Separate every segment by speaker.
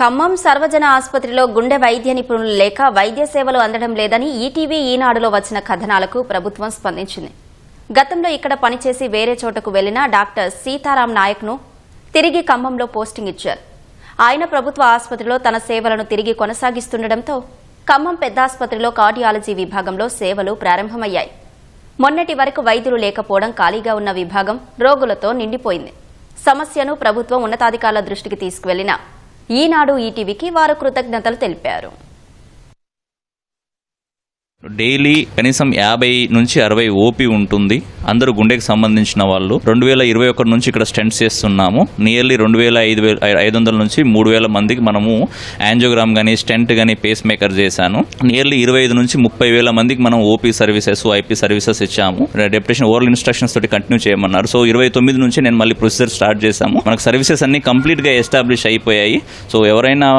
Speaker 1: ఖమ్మం సర్వజన ఆసుపత్రిలో గుండె వైద్య నిపుణులు లేక వైద్య సేవలు అందడం లేదని ఈటీవీ ఈనాడులో వచ్చిన కథనాలకు ప్రభుత్వం స్పందించింది. గతంలో ఇక్కడ పనిచేసి వేరే చోటకు వెళ్ళిన డాక్టర్ సీతారాం నాయక్ను తిరిగి ఖమ్మంలో పోస్టింగ్ ఇచ్చారు. ఆయన ప్రభుత్వ ఆసుపత్రిలో తన సేవలను తిరిగి కొనసాగిస్తుండటంతో ఖమ్మం పెద్దాసుపత్రిలో కార్డియాలజీ విభాగంలో సేవలు ప్రారంభమయ్యాయి. మొన్నటి వరకు వైద్యులు లేకపోవడం ఖాళీగా ఉన్న విభాగం రోగులతో నిండిపోయింది. సమస్యను ప్రభుత్వం ఉన్నతాధికారుల దృష్టికి తీసుకువెళ్ళినా ఈనాడు ఈటీవీకి వారు కృతజ్ఞతలు తెలిపారు.
Speaker 2: డైలీ కనీసం యాభై నుంచి అరవై ఓపీ ఉంటుంది. అందరూ గుండెకి సంబంధించిన వాళ్ళు. రెండు వేల ఇరవై ఒకటి నుంచి ఇక్కడ స్టెంట్స్ చేస్తున్నాము. నియర్లీ రెండు వేల ఐదు వేల ఐదు వందల నుంచి మూడు వేల మందికి మనము యాంజియోగ్రామ్ కానీ స్టెంట్ కానీ పేస్ మేకర్ చేశాను. నియర్లీ ఇరవై ఐదు నుంచి ముప్పై వేల మందికి మనం ఓపీ సర్వీసెస్ ఐపీ సర్వీసెస్ ఇచ్చాము. డెప్యుటేషన్ ఓరల్ ఇన్స్ట్రక్షన్స్ తోటి కంటిన్యూ చేయమన్నారు. సో ఇరవై తొమ్మిది నుంచి నేను మళ్ళీ ప్రొసీజర్ స్టార్ట్ చేశాము. మనకు సర్వీసెస్ అన్ని కంప్లీట్గా ఎస్టాబ్లిష్ అయిపోయాయి. సో ఎవరైనా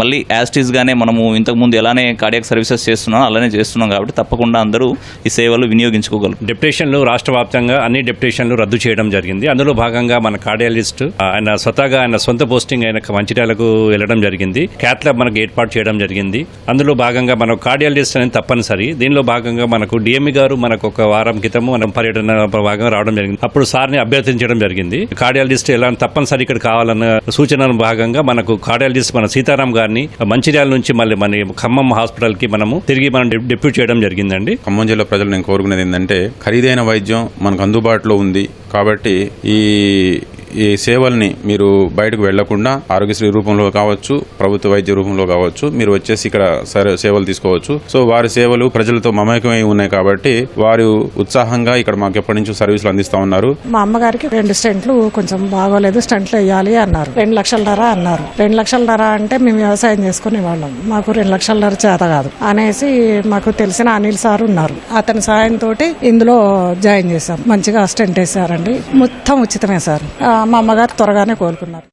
Speaker 2: మళ్ళీ యాస్టీస్గానే మనము ఇంతకుముందు ఎలానే కార్డియాక్ సర్వీసెస్ చేస్తున్నాం అలానే చేస్తున్నాం కాబట్టి తప్పకుండా అందరూ ఈ సేవలు వినియోగించుకోగలరు
Speaker 3: డెప్యుటేషన్లు రాష్ట్ర వ్యాప్తంగా అన్ని డెప్యుటేషన్లు రద్దు చేయడం జరిగింది. అందులో భాగంగా మన కార్డియాలిస్ట్ ఆయన స్వతహాగా ఆయన సొంత పోస్టింగ్ ఆయన మంచిర్యాలకు వెళ్ళడం జరిగింది. క్యాట్ ల్యాబ్ మనకు ఏర్పాటు చేయడం జరిగింది. అందులో భాగంగా మనకు కార్డియాలిస్ట్ అనేది తప్పనిసరి. దీనిలో భాగంగా మనకు డిఎంఈ గారు మనకు ఒక వారం క్రితం మనం పర్యటన భాగంగా రావడం జరిగింది. అప్పుడు సార్ని అభ్యర్థించడం జరిగింది. కార్డియాలజిస్ట్ ఎలా తప్పనిసరి ఇక్కడ కావాలన్న సూచన భాగంగా మనకు కార్డియాలజిస్ట్ మన సీతారాం గారిని మంచిర్యాల నుంచి మళ్ళీ మన ఖమ్మం హాస్పిటల్కి మనము తిరిగి మనం డిప్యూట్ చేయడం జరిగింది
Speaker 4: ఖమ్మం జిల్లా ప్రజలు నేను కోరుకునేది ఏంటంటే ఖరీదైన వైద్యం మనకు అందుబాటులో ఉంది కాబట్టి ఈ ఈ సేవల్ని మీరు బయటకు వెళ్ళకుండా ఆరోగ్యశ్రీ రూపంలో కావచ్చు ప్రభుత్వ వైద్య రూపంలో కావచ్చు మీరు వచ్చేసి ఇక్కడ సరే- సేవలు తీసుకోవచ్చు. సో వారి సేవలు ప్రజలతో మమేకమై ఉన్నాయి కాబట్టి వారు ఉత్సాహంగా ఇక్కడ మాకు ఎప్పటి నుంచో సర్వీసులు అందిస్తా ఉన్నారు.
Speaker 5: మా అమ్మగారికి రెండు స్టెంట్లు కొంచెం బాగోలేదు స్టెంట్లు వేయాలి అన్నారు. రెండు లక్షల ధర అన్నారు. రెండు లక్షల ధర అంటే మేము వ్యవసాయం చేసుకునే వాళ్ళం. మాకు రెండు లక్షల ధర చేత కాదు. అనేసి మాకు తెలిసిన అనిల్ సార్ ఉన్నారు. అతని సాయంతో ఇందులో జాయిన్ చేశాం. మంచిగా స్టెంట్ వేసారండి మొత్తం ఉచితమే సార్. మా అమ్మగారు త్వరగానే కోలుకున్నారు.